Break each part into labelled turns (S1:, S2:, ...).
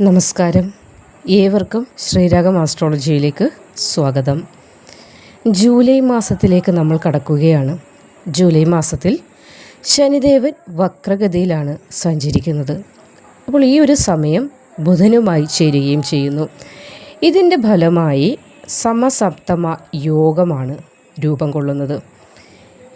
S1: നമസ്കാരം. ഏവർക്കും ശ്രീരാഗം ആസ്ട്രോളജിയിലേക്ക് സ്വാഗതം. ജൂലൈ മാസത്തിലേക്ക് നമ്മൾ കടക്കുകയാണ്. ജൂലൈ മാസത്തിൽ ശനിദേവൻ വക്രഗതിയിലാണ് സഞ്ചരിക്കുന്നത്. അപ്പോൾ ഈ ഒരു സമയം ബുധനുമായി ചേരുകയും ചെയ്യുന്നു. ഇതിന്റെ ഫലമായി സമസപ്തമ യോഗമാണ് രൂപം കൊള്ളുന്നത്.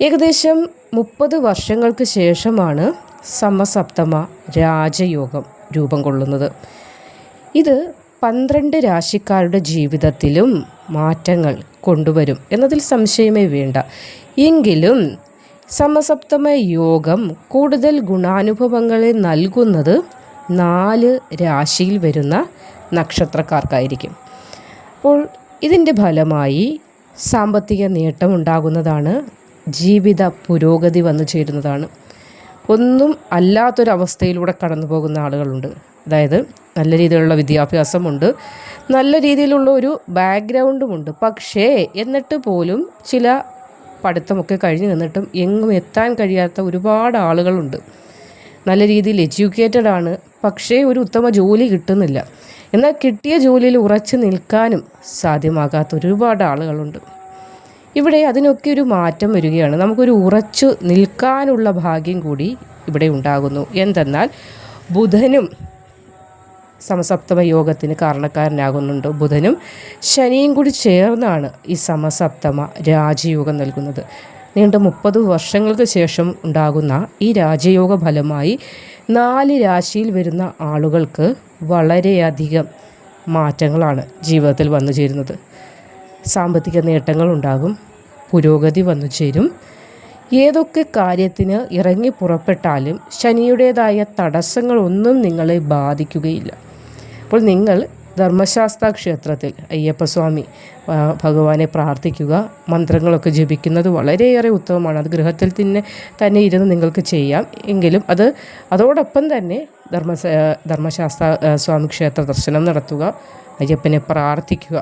S1: ഏകദേശം മുപ്പത് വർഷങ്ങൾക്ക് ശേഷമാണ് സമസപ്തമ രാജയോഗം രൂപം കൊള്ളുന്നത്. ഇത് പന്ത്രണ്ട് രാശിക്കാരുടെ ജീവിതത്തിലും മാറ്റങ്ങൾ കൊണ്ടുവരും എന്നതിൽ സംശയമേ വേണ്ട. എങ്കിലും സമസപ്തമ യോഗം കൂടുതൽ ഗുണാനുഭവങ്ങളെ നൽകുന്നത് നാല് രാശിയിൽ വരുന്ന നക്ഷത്രക്കാർക്കായിരിക്കും. അപ്പോൾ ഇതിന്റെ ഫലമായി സാമ്പത്തിക നേട്ടമുണ്ടാകുന്നതാണ് ജീവിത പുരോഗതി വന്നു ചേരുന്നതാണ്. ഒന്നും അല്ലാത്തൊരവസ്ഥയിലൂടെ കടന്നു പോകുന്ന ആളുകളുണ്ട്. അതായത് നല്ല രീതിയിലുള്ള വിദ്യാഭ്യാസമുണ്ട്. നല്ല രീതിയിലുള്ള ഒരു ബാക്ക്ഗ്രൗണ്ടുമുണ്ട്. പക്ഷേ എന്നിട്ട് പോലും ചില പഠിത്തമൊക്കെ കഴിഞ്ഞ് നിന്നിട്ടും എങ്ങും എത്താൻ കഴിയാത്ത ഒരുപാട് ആളുകളുണ്ട്. നല്ല രീതിയിൽ എഡ്യൂക്കേറ്റഡ് ആണ്. പക്ഷേ ഒരു ഉത്തമ ജോലി കിട്ടുന്നില്ല. എന്നാൽ കിട്ടിയ ജോലിയിൽ ഉറച്ചു നിൽക്കാനും സാധ്യമാകാത്ത ഒരുപാട് ആളുകളുണ്ട്. ഇവിടെ അതിനൊക്കെ ഒരു മാറ്റം വരികയാണ്. നമുക്കൊരു ഉറച്ചു നിൽക്കാനുള്ള ഭാഗ്യം കൂടി ഇവിടെ ഉണ്ടാകുന്നു. എന്തെന്നാൽ ബുധനും സമസപ്തമ യോഗത്തിന് കാരണക്കാരനാകുന്നുണ്ട്. ബുധനും ശനിയും കൂടി ചേർന്നാണ് ഈ സമസപ്തമ രാജയോഗം നൽകുന്നത്. നീണ്ട മുപ്പത് വർഷങ്ങൾക്ക് ശേഷം ഉണ്ടാകുന്ന ഈ രാജയോഗ ഫലമായി നാല് രാശിയിൽ വരുന്ന ആളുകൾക്ക് വളരെയധികം മാറ്റങ്ങളാണ് ജീവിതത്തിൽ വന്നു ചേരുന്നത് സാമ്പത്തിക നേട്ടങ്ങളുണ്ടാകും. പുരോഗതി വന്നു ചേരും. ഏതൊക്കെ കാര്യത്തിന് ഇറങ്ങി പുറപ്പെട്ടാലും ശനിയുടേതായ തടസ്സങ്ങളൊന്നും നിങ്ങളെ ബാധിക്കുകയില്ല. അപ്പോൾ നിങ്ങൾ ധർമ്മശാസ്ത്ര ക്ഷേത്രത്തിൽ അയ്യപ്പസ്വാമി ഭഗവാനെ പ്രാർത്ഥിക്കുക മന്ത്രങ്ങളൊക്കെ ജപിക്കുന്നത് വളരെയേറെ ഉത്തമമാണ്. അത് ഗൃഹത്തിൽ തന്നെ തന്നെ ഇരുന്ന് നിങ്ങൾക്ക് ചെയ്യാം. എങ്കിലും അത് അതോടൊപ്പം തന്നെ ധർമ്മ ധർമ്മശാസ്ത്ര സ്വാമി ക്ഷേത്ര ദർശനം നടത്തുക അയ്യപ്പനെ പ്രാർത്ഥിക്കുക.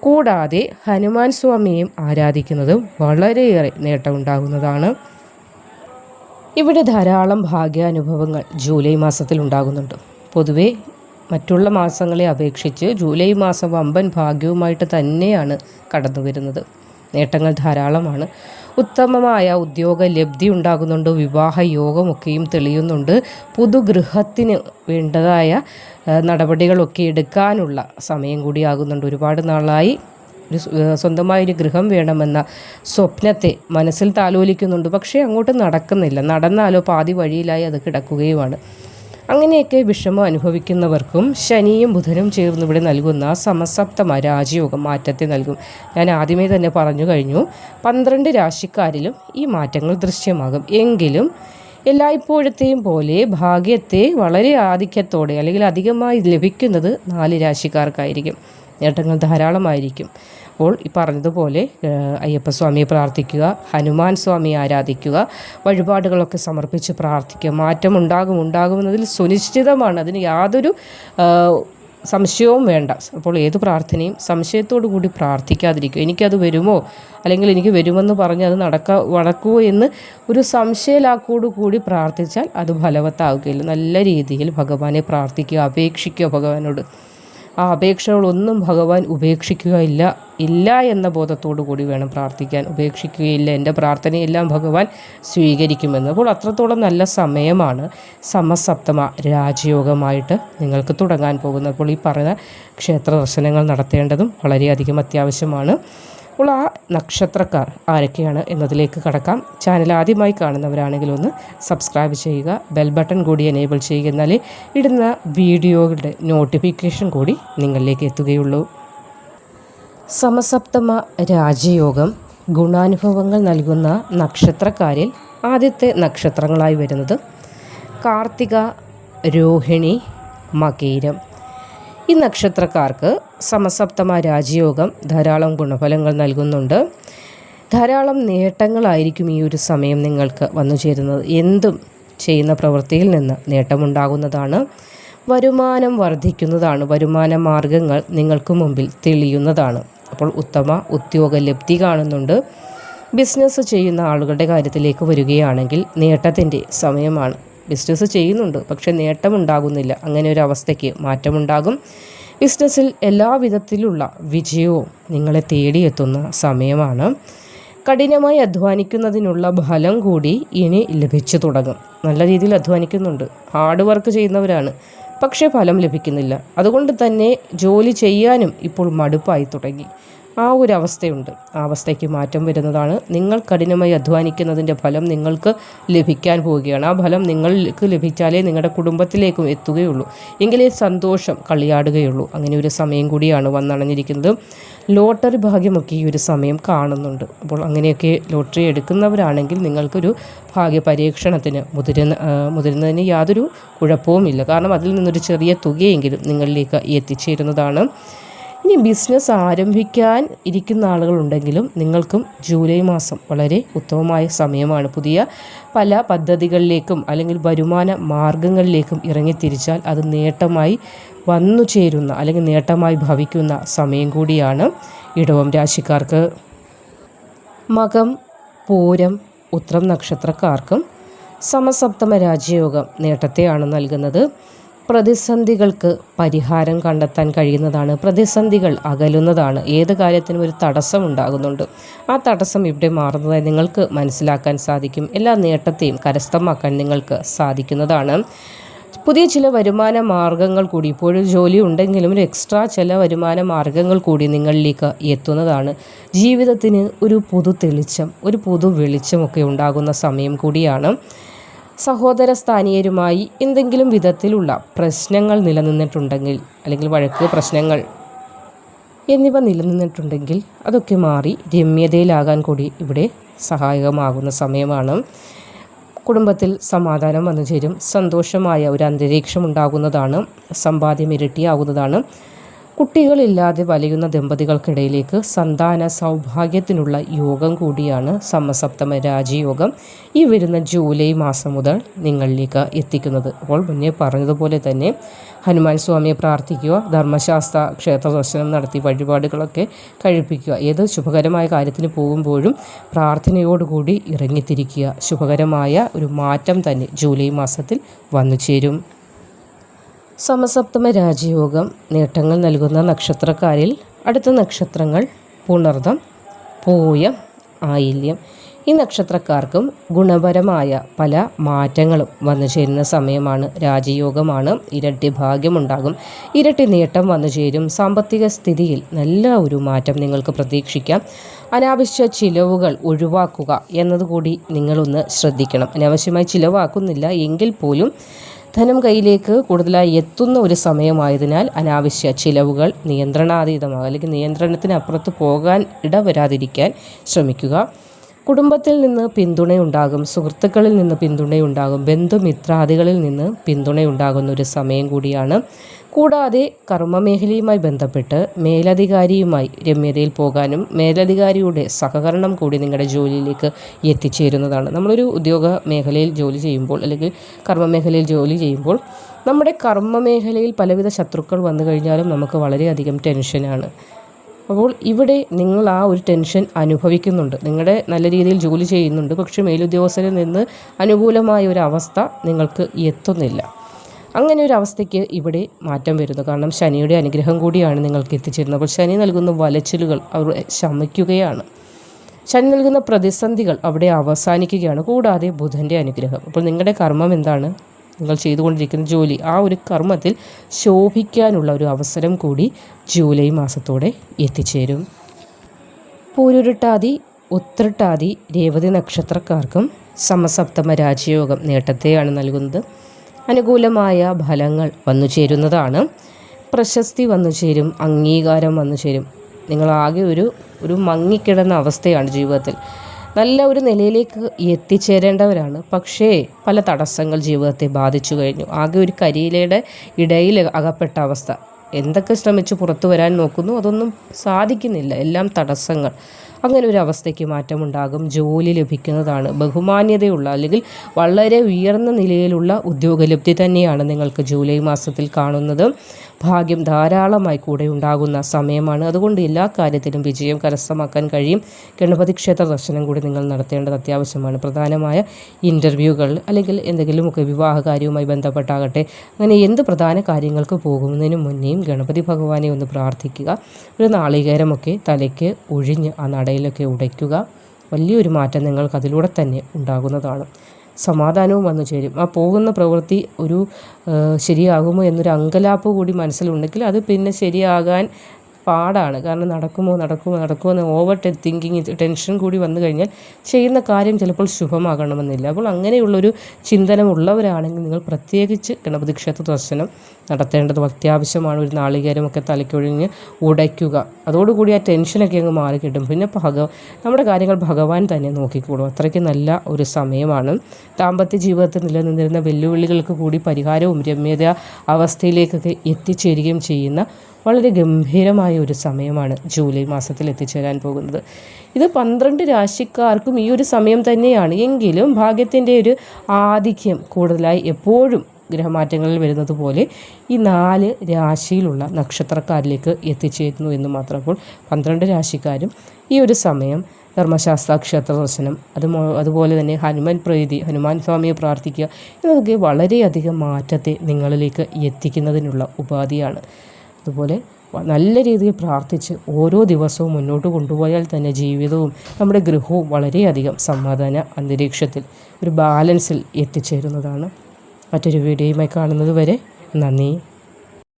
S1: കൂടാതെ ഹനുമാൻ സ്വാമിയെയും ആരാധിക്കുന്നത് വളരെയേറെ നേട്ടമുണ്ടാകുന്നതാണ്. ഇവിടെ ധാരാളം ഭാഗ്യാനുഭവങ്ങൾ ജൂലൈ മാസത്തിൽ ഉണ്ടാകുന്നുണ്ട്. പൊതുവെ മറ്റുള്ള മാസങ്ങളെ അപേക്ഷിച്ച് ജൂലൈ മാസം വമ്പൻ ഭാഗ്യവുമായിട്ട് തന്നെയാണ് കടന്നു വരുന്നത് നേട്ടങ്ങൾ ധാരാളമാണ്. ഉത്തമമായ ഉദ്യോഗ ലബ്ധി ഉണ്ടാകുന്നുണ്ട്. വിവാഹ യോഗമൊക്കെയും തെളിയുന്നുണ്ട്. പുതുഗൃഹത്തിന് വേണ്ടതായ നടപടികളൊക്കെ എടുക്കാനുള്ള സമയം കൂടിയാകുന്നുണ്ട്. ഒരുപാട് നാളായി ഒരു സ്വന്തമായൊരു ഗൃഹം വേണമെന്ന സ്വപ്നത്തെ മനസ്സിൽ താലോലിക്കുന്നുണ്ട്. പക്ഷേ അങ്ങോട്ട് നടക്കുന്നില്ല. നടന്നാലോ പാതി വഴിയിലായി അത് കിടക്കുകയുമാണ്. അങ്ങനെയൊക്കെ വിഷമം അനുഭവിക്കുന്നവർക്കും ശനിയും ബുധനും ചേർന്ന് ഇവിടെ നൽകുന്ന സമസപ്തമ രാജയോഗം മാറ്റത്തെ നൽകും. ഞാൻ ആദ്യമേ തന്നെ പറഞ്ഞു കഴിഞ്ഞു പന്ത്രണ്ട് രാശിക്കാരിലും ഈ മാറ്റങ്ങൾ ദൃശ്യമാകും. എങ്കിലും എല്ലായ്പ്പോഴത്തെയും പോലെ ഭാഗ്യത്തെ വളരെ ആധിക്യത്തോടെ അല്ലെങ്കിൽ അധികമായി ലഭിക്കുന്നത് നാല് രാശിക്കാർക്കായിരിക്കും. നേട്ടങ്ങൾ ധാരാളമായിരിക്കും. അപ്പോൾ ഈ പറഞ്ഞതുപോലെ അയ്യപ്പസ്വാമിയെ പ്രാർത്ഥിക്കുക ഹനുമാൻ സ്വാമിയെ ആരാധിക്കുക വഴിപാടുകളൊക്കെ സമർപ്പിച്ച് പ്രാർത്ഥിക്കുക. മാറ്റം ഉണ്ടാകും ഉണ്ടാകുമെന്നതിൽ സുനിശ്ചിതമാണ്. അതിന് യാതൊരു സംശയവും വേണ്ട. അപ്പോൾ ഏത് പ്രാർത്ഥനയും സംശയത്തോടു കൂടി പ്രാർത്ഥിക്കാതിരിക്കുക. എനിക്കത് വരുമോ? അല്ലെങ്കിൽ എനിക്ക് വരുമെന്ന് പറഞ്ഞ് അത് നടക്ക നടക്കുമോ എന്ന് ഒരു സംശയലാക്കോടു കൂടി പ്രാർത്ഥിച്ചാൽ അത് ഫലവത്താവുകയില്ല. നല്ല രീതിയിൽ ഭഗവാനെ പ്രാർത്ഥിക്കുക അപേക്ഷിക്കുക ഭഗവാനോട്. ആ അപേക്ഷകളൊന്നും ഭഗവാൻ ഉപേക്ഷിക്കുകയില്ല ഇല്ല എന്ന ബോധത്തോടു കൂടി വേണം പ്രാർത്ഥിക്കാൻ. ഉപേക്ഷിക്കുകയില്ല എന്റെ പ്രാർത്ഥനയെല്ലാം ഭഗവാൻ സ്വീകരിക്കുമെന്ന്. അപ്പോൾ അത്രത്തോളം നല്ല സമയമാണ് സമസപ്തമ രാജയോഗമായിട്ട് നിങ്ങൾക്ക് തുടങ്ങാൻ പോകുന്നത്. അപ്പോൾ ഈ പറഞ്ഞ ക്ഷേത്ര ദർശനങ്ങൾ നടത്തേണ്ടതും വളരെയധികം അത്യാവശ്യമാണ്. അപ്പോൾ ആ നക്ഷത്രക്കാർ ആരൊക്കെയാണ് എന്നതിലേക്ക് കടക്കാം. ചാനൽ ആദ്യമായി കാണുന്നവരാണെങ്കിൽ ഒന്ന് സബ്സ്ക്രൈബ് ചെയ്യുക ബെൽ ബട്ടൺ കൂടി എനേബിൾ ചെയ്യുക എന്നാലേ ഇടുന്ന വീഡിയോകളുടെ നോട്ടിഫിക്കേഷൻ കൂടി നിങ്ങളിലേക്ക് എത്തുകയുള്ളൂ. സമസപ്തമ രാജയോഗം ഗുണാനുഭവങ്ങൾ നൽകുന്ന നക്ഷത്രക്കാരിൽ ആദ്യത്തെ നക്ഷത്രങ്ങളായി വരുന്നത് കാർത്തിക രോഹിണി മകീരം. ഈ നക്ഷത്രക്കാർക്ക് സമസപ്തമ രാജയോഗം ധാരാളം ഗുണഫലങ്ങൾ നൽകുന്നുണ്ട്. ധാരാളം നേട്ടങ്ങളായിരിക്കും ഈ ഒരു സമയം നിങ്ങൾക്ക് വന്നു ചേരുന്നത്. എന്തും ചെയ്യുന്ന പ്രവൃത്തിയിൽ നിന്ന് നേട്ടമുണ്ടാകുന്നതാണ്. വരുമാനം വർദ്ധിക്കുന്നതാണ്. വരുമാന മാർഗങ്ങൾ നിങ്ങൾക്ക് മുമ്പിൽ തെളിയുന്നതാണ്. അപ്പോൾ ഉത്തമ ഉദ്യോഗ ലബ്ധി കാണുന്നുണ്ട്. ബിസിനസ് ചെയ്യുന്ന ആളുകളുടെ കാര്യത്തിലേക്ക് വരികയാണെങ്കിൽ നേട്ടത്തിന്റെ സമയമാണ്. ബിസിനസ് ചെയ്യുന്നുണ്ട്. പക്ഷേ നേട്ടമുണ്ടാകുന്നില്ല. അങ്ങനെ ഒരു അവസ്ഥയ്ക്ക് മാറ്റമുണ്ടാകും. ബിസിനസ്സിൽ എല്ലാവിധത്തിലുള്ള വിജയവും നിങ്ങളെ തേടിയെത്തുന്ന സമയമാണ്. കഠിനമായി അധ്വാനിക്കുന്നതിനുള്ള ഫലം കൂടി ഇനി ലഭിച്ചു തുടങ്ങും. നല്ല രീതിയിൽ അധ്വാനിക്കുന്നുണ്ട്. ഹാർഡ് വർക്ക് ചെയ്യുന്നവരാണ്. പക്ഷേ ഫലം ലഭിക്കുന്നില്ല. അതുകൊണ്ട് തന്നെ ജോലി ചെയ്യാനും ഇപ്പോൾ മടുപ്പായി തുടങ്ങി. ആ ഒരു അവസ്ഥയുണ്ട്. ആ അവസ്ഥയ്ക്ക് മാറ്റം വരുന്നതാണ്. നിങ്ങൾ കഠിനമായി അധ്വാനിക്കുന്നതിന്റെ ഫലം നിങ്ങൾക്ക് ലഭിക്കാൻ പോവുകയാണ്. ആ ഫലം നിങ്ങൾക്ക് ലഭിച്ചാലേ നിങ്ങളുടെ കുടുംബത്തിലേക്കും എത്തുകയുള്ളൂ. എങ്കിലേ സന്തോഷം കളിയാടുകയുള്ളൂ. അങ്ങനെ ഒരു സമയം കൂടിയാണ് വന്നണഞ്ഞിരിക്കുന്നത്. ലോട്ടറി ഭാഗ്യമൊക്കെ ഈ ഒരു സമയം കാണുന്നുണ്ട്. അപ്പോൾ അങ്ങനെയൊക്കെ ലോട്ടറി എടുക്കുന്നവരാണെങ്കിൽ നിങ്ങൾക്കൊരു ഭാഗ്യ പരീക്ഷണത്തിന് മുതിരുന്ന മുതിരുന്നതിന് യാതൊരു കുഴപ്പവുമില്ല. കാരണം അതിൽ നിന്നൊരു ചെറിയ തുകയെങ്കിലും നിങ്ങളിലേക്ക് എത്തിച്ചേരുന്നതാണ്. ഇനി ബിസിനസ് ആരംഭിക്കാൻ ഇരിക്കുന്ന ആളുകളുണ്ടെങ്കിലും നിങ്ങൾക്കും ജൂലൈ മാസം വളരെ ഉത്തമമായ സമയമാണ്. പുതിയ പല പദ്ധതികളിലേക്കും അല്ലെങ്കിൽ വരുമാന മാർഗങ്ങളിലേക്കും ഇറങ്ങിത്തിരിച്ചാൽ അത് നേട്ടമായി വന്നു ചേരുന്ന അല്ലെങ്കിൽ നേട്ടമായി ഭവിക്കുന്ന സമയം കൂടിയാണ് ഇടവം രാശിക്കാർക്ക്. മകം പൂരം ഉത്രം നക്ഷത്രക്കാർക്കും സമസപ്തമ രാജയോഗം നേട്ടത്തെയാണ് നൽകുന്നത്. പ്രതിസന്ധികൾക്ക് പരിഹാരം കണ്ടെത്താൻ കഴിയുന്നതാണ്. പ്രതിസന്ധികൾ അകലുന്നതാണ്. ഏത് കാര്യത്തിനും ഒരു തടസ്സം ഉണ്ടാകുന്നുണ്ട്. ആ തടസ്സം ഇവിടെ മാറുന്നതായി നിങ്ങൾക്ക് മനസ്സിലാക്കാൻ സാധിക്കും. എല്ലാ നേട്ടത്തെയും കരസ്ഥമാക്കാൻ നിങ്ങൾക്ക് സാധിക്കുന്നതാണ്. പുതിയ ചില വരുമാന മാർഗങ്ങൾ കൂടി ഇപ്പോഴും ജോലി ഉണ്ടെങ്കിലും ഒരു എക്സ്ട്രാ ചില വരുമാന മാർഗങ്ങൾ കൂടി നിങ്ങളിലേക്ക് എത്തുന്നതാണ്. ജീവിതത്തിന് ഒരു പുതു തെളിച്ചം ഒരു പുതു വെളിച്ചമൊക്കെ ഉണ്ടാകുന്ന സമയം കൂടിയാണ്. സഹോദര സ്ഥാനീയരുമായി എന്തെങ്കിലും വിധത്തിലുള്ള പ്രശ്നങ്ങൾ നിലനിന്നിട്ടുണ്ടെങ്കിൽ അല്ലെങ്കിൽ വഴക്ക് പ്രശ്നങ്ങൾ എന്നിവ നിലനിന്നിട്ടുണ്ടെങ്കിൽ അതൊക്കെ മാറി രമ്യതയിലാകാൻ കൂടി ഇവിടെ സഹായകമാകുന്ന സമയമാണ്. കുടുംബത്തിൽ സമാധാനം വന്നു ചേരും സന്തോഷമായ ഒരു അന്തരീക്ഷം ഉണ്ടാകുന്നതാണ് സമ്പാദ്യം ഇരട്ടിയാകുന്നതാണ്. കുട്ടികളില്ലാതെ വലയുന്ന ദമ്പതികൾക്കിടയിലേക്ക് സന്താന സൗഭാഗ്യത്തിനുള്ള യോഗം കൂടിയാണ് സമസപ്തമ രാജയോഗം. ഈ വരുന്ന ജൂലൈ മാസം മുതൽ നിങ്ങളിലേക്ക് എത്തിക്കുന്നത്. അപ്പോൾ മുന്നേ പറഞ്ഞതുപോലെ തന്നെ ഹനുമാൻ സ്വാമിയെ പ്രാർത്ഥിക്കുക ധർമ്മശാസ്ത്ര ക്ഷേത്ര ദർശനം നടത്തി വഴിപാടുകളൊക്കെ കഴിപ്പിക്കുക ഏത് ശുഭകരമായ കാര്യത്തിന് പോകുമ്പോഴും പ്രാർത്ഥനയോടുകൂടി ഇറങ്ങിത്തിരിക്കുക. ശുഭകരമായ ഒരു മാറ്റം തന്നെ ജൂലൈ മാസത്തിൽ വന്നു ചേരും സമസപ്തമ രാജയോഗം. നേട്ടങ്ങൾ നൽകുന്ന നക്ഷത്രക്കാരിൽ അടുത്ത നക്ഷത്രങ്ങൾ പുണർദം പൂയം ആയില്യം. ഈ നക്ഷത്രക്കാർക്കും ഗുണപരമായ പല മാറ്റങ്ങളും വന്നു ചേരുന്ന സമയമാണ്. രാജയോഗമാണ്. ഇരട്ടി ഭാഗ്യമുണ്ടാകും. ഇരട്ടി നേട്ടം വന്നു ചേരും. സാമ്പത്തിക സ്ഥിതിയിൽ നല്ല ഒരു മാറ്റം നിങ്ങൾക്ക് പ്രതീക്ഷിക്കാം. അനാവശ്യ ചിലവുകൾ ഒഴിവാക്കുക എന്നതുകൂടി നിങ്ങളൊന്ന് ശ്രദ്ധിക്കണം. അനാവശ്യമായി ചിലവാക്കുന്നില്ല. എങ്കിൽ പോലും ധനം കയ്യിലേക്ക് കൂടുതലായി എത്തുന്ന ഒരു സമയമായതിനാൽ അനാവശ്യ ചിലവുകൾ നിയന്ത്രണാതീതമാകുക അല്ലെങ്കിൽ നിയന്ത്രണത്തിനപ്പുറത്ത് പോകാൻ ഇടവരാതിരിക്കാൻ ശ്രമിക്കുക. കുടുംബത്തിൽ നിന്ന് പിന്തുണയുണ്ടാകും. സുഹൃത്തുക്കളിൽ നിന്ന് പിന്തുണയുണ്ടാകും. ബന്ധുമിത്രാദികളിൽ നിന്ന് പിന്തുണയുണ്ടാകുന്ന ഒരു സമയം കൂടിയാണ് കൂടാതെ കർമ്മമേഖലയുമായി ബന്ധപ്പെട്ട് മേലധികാരിയുമായി രമ്യതയിൽ പോകാനും മേലധികാരിയുടെ സഹകരണം കൂടി നിങ്ങളുടെ ജോലിയിലേക്ക് എത്തിച്ചേരുന്നതാണ്. നമ്മളൊരു ഉദ്യോഗ മേഖലയിൽ ജോലി ചെയ്യുമ്പോൾ അല്ലെങ്കിൽ കർമ്മമേഖലയിൽ ജോലി ചെയ്യുമ്പോൾ നമ്മുടെ കർമ്മമേഖലയിൽ പലവിധ ശത്രുക്കൾ വന്നു കഴിഞ്ഞാലും നമുക്ക് വളരെയധികം ടെൻഷനാണ്. അപ്പോൾ ഇവിടെ നിങ്ങൾ ആ ഒരു ടെൻഷൻ അനുഭവിക്കുന്നുണ്ട്. നിങ്ങളുടെ നല്ല രീതിയിൽ ജോലി ചെയ്യുന്നുണ്ട്. പക്ഷേ മേലുദ്യോഗസ്ഥരിൽ നിന്ന് അനുകൂലമായ ഒരു അവസ്ഥ നിങ്ങൾക്ക് എത്തുന്നില്ല. അങ്ങനെ ഒരു അവസ്ഥയ്ക്ക് ഇവിടെ മാറ്റം വരുന്നു. കാരണം ശനിയുടെ അനുഗ്രഹം കൂടിയാണ് നിങ്ങൾക്ക് എത്തിച്ചേരുന്നത്. അപ്പോൾ ശനി നൽകുന്ന വലച്ചിലുകൾ അവർ ശമിക്കുകയാണ് ശനി നൽകുന്ന പ്രതിസന്ധികൾ അവിടെ അവസാനിക്കുകയാണ്. കൂടാതെ ബുധന്റെ അനുഗ്രഹം. അപ്പോൾ നിങ്ങളുടെ കർമ്മം എന്താണ്? നിങ്ങൾ ചെയ്തുകൊണ്ടിരിക്കുന്ന ജോലി. ആ ഒരു കർമ്മത്തിൽ ശോഭിക്കാനുള്ള ഒരു അവസരം കൂടി ജൂലൈ മാസത്തോടെ എത്തിച്ചേരും. പൂരുരുട്ടാതി ഉത്രട്ടാതി രേവതി നക്ഷത്രക്കാർക്കും സമസപ്തമ രാജയോഗം നേട്ടത്തെയാണ് നൽകുന്നത്. അനുകൂലമായ ഫലങ്ങൾ വന്നു ചേരുന്നതാണ്. പ്രശസ്തി വന്നു ചേരും അംഗീകാരം വന്നു ചേരും. നിങ്ങളാകെ ഒരു ഒരു മങ്ങിക്കിടന്ന അവസ്ഥയാണ് ജീവിതത്തിൽ. നല്ല ഒരു നിലയിലേക്ക് എത്തിച്ചേരേണ്ടവരാണ്. പക്ഷേ പല തടസ്സങ്ങൾ ജീവിതത്തെ ബാധിച്ചു കഴിഞ്ഞു. ആകെ ഒരു കരിയിലയുടെ ഇടയിൽ അകപ്പെട്ട അവസ്ഥ. എന്തൊക്കെ ശ്രമിച്ച് പുറത്തു വരാൻ നോക്കുന്നു അതൊന്നും സാധിക്കുന്നില്ല. എല്ലാം തടസ്സങ്ങൾ. അങ്ങനെ ഒരു അവസ്ഥയ്ക്ക് മാറ്റമുണ്ടാകും. ജോലി ലഭിക്കുന്നതാണ് ബഹുമാന്യതയുള്ള അല്ലെങ്കിൽ വളരെ ഉയർന്ന നിലയിലുള്ള ഉദ്യോഗലബ്ധി തന്നെയാണ് നിങ്ങൾക്ക് ജൂലൈ മാസത്തിൽ കാണുന്നത്. ഭാഗ്യം ധാരാളമായി കൂടെ ഉണ്ടാകുന്ന സമയമാണ്. അതുകൊണ്ട് എല്ലാ കാര്യത്തിലും വിജയം കരസ്ഥമാക്കാൻ കഴിയും. ഗണപതി ക്ഷേത്ര ദർശനം കൂടി നിങ്ങൾ നടത്തേണ്ടത് അത്യാവശ്യമാണ്. പ്രധാനമായ ഇന്റർവ്യൂകൾ അല്ലെങ്കിൽ എന്തെങ്കിലുമൊക്കെ വിവാഹ കാര്യവുമായി ബന്ധപ്പെട്ടാകട്ടെ അങ്ങനെ എന്ത് പ്രധാന കാര്യങ്ങൾക്ക് പോകുന്നതിന് മുന്നേയും ഗണപതി ഭഗവാനെ ഒന്ന് പ്രാർത്ഥിക്കുക. ഒരു നാളികേരമൊക്കെ തലയ്ക്ക് ഒഴിഞ്ഞ് ആ നടയിലൊക്കെ ഉടയ്ക്കുക. വലിയൊരു മാറ്റം നിങ്ങൾക്ക് അതിലൂടെ തന്നെ ഉണ്ടാകുന്നതാണ്. സമാധാനവും വന്നു ചേരും. ആ പോകുന്ന പ്രവൃത്തി ഒരു ശരിയാകുമോ എന്നൊരു അങ്കലാപ്പ് കൂടി മനസ്സിലുണ്ടെങ്കിൽ അത് പിന്നെ ശരിയാകാൻ പാടാണ്. കാരണം നടക്കുമോ നടക്കുമോ നടക്കുമോ എന്ന് ഓവർ തിങ്കിങ് ടെൻഷൻ കൂടി വന്നു കഴിഞ്ഞാൽ ചെയ്യുന്ന കാര്യം ചിലപ്പോൾ ശുഭമാകണമെന്നില്ല. അപ്പോൾ അങ്ങനെയുള്ളൊരു ചിന്തനമുള്ളവരാണെങ്കിൽ നിങ്ങൾ പ്രത്യേകിച്ച് ഗണപതി ക്ഷേത്ര ദർശനം നടത്തേണ്ടത് അത്യാവശ്യമാണ്. ഒരു നാളികേരമൊക്കെ തലയ്ക്കൊഴിഞ്ഞ് ഉടയ്ക്കുക. അതോടുകൂടി ആ ടെൻഷനൊക്കെ അങ്ങ് മാറി കിട്ടും. പിന്നെ ഭഗ നമ്മുടെ കാര്യങ്ങൾ ഭഗവാൻ തന്നെ നോക്കിക്കോളും അത്രയ്ക്ക് നല്ല ഒരു സമയമാണ്. ദാമ്പത്യ ജീവിതത്തിൽ നിലനിന്നിരുന്ന വെല്ലുവിളികൾക്ക് കൂടി പരിഹാരവും രമ്യത അവസ്ഥയിലേക്കൊക്കെ എത്തിച്ചേരുകയും ചെയ്യുന്ന വളരെ ഗംഭീരമായ ഒരു സമയമാണ് ജൂലൈ മാസത്തിൽ എത്തിച്ചേരാൻ പോകുന്നത്. ഇത് പന്ത്രണ്ട് രാശിക്കാർക്കും ഈ ഒരു സമയം തന്നെയാണ്. എങ്കിലും ഭാഗ്യത്തിന്റെ ഒരു ആധിക്യം കൂടുതലായി എപ്പോഴും ഗ്രഹമാറ്റങ്ങളിൽ വരുന്നത് പോലെ ഈ നാല് രാശിയിലുള്ള നക്ഷത്രക്കാരിലേക്ക് എത്തിച്ചേരുന്നു എന്ന് മാത്രം അപ്പോൾ പന്ത്രണ്ട് രാശിക്കാരും ഈ ഒരു സമയം ധർമ്മശാസ്ത്ര ക്ഷേത്ര ദർശനം അത് അതുപോലെ തന്നെ ഹനുമാൻ പ്രീതി ഹനുമാൻ സ്വാമിയെ പ്രാർത്ഥിക്കുക എന്നതൊക്കെ വളരെയധികം മാറ്റത്തെ നിങ്ങളിലേക്ക് എത്തിക്കുന്നതിനുള്ള ഉപാധിയാണ്. അതുപോലെ നല്ല രീതിയിൽ പ്രാർത്ഥിച്ച് ഓരോ ദിവസവും മുന്നോട്ട് കൊണ്ടുപോയാൽ തന്നെ ജീവിതവും നമ്മുടെ ഗൃഹവും വളരെയധികം സമാധാന അന്തരീക്ഷത്തിൽ ഒരു ബാലൻസിൽ എത്തിച്ചേരുന്നതാണ്. മറ്റൊരു വീഡിയോയുമായി കാണുന്നത് വരെ നന്ദി.